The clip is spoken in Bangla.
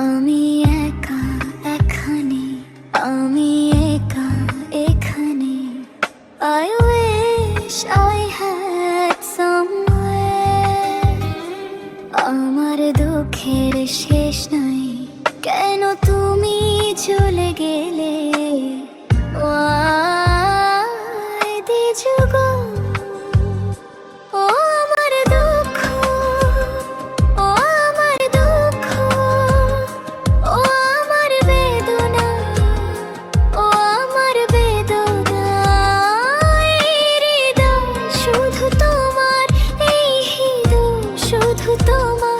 আমি একা এখানে, আমি একা এখানে I wish I had আমার দুঃখের শেষ নাই, কেন তুমি চলে গেলে Why did you? তোমার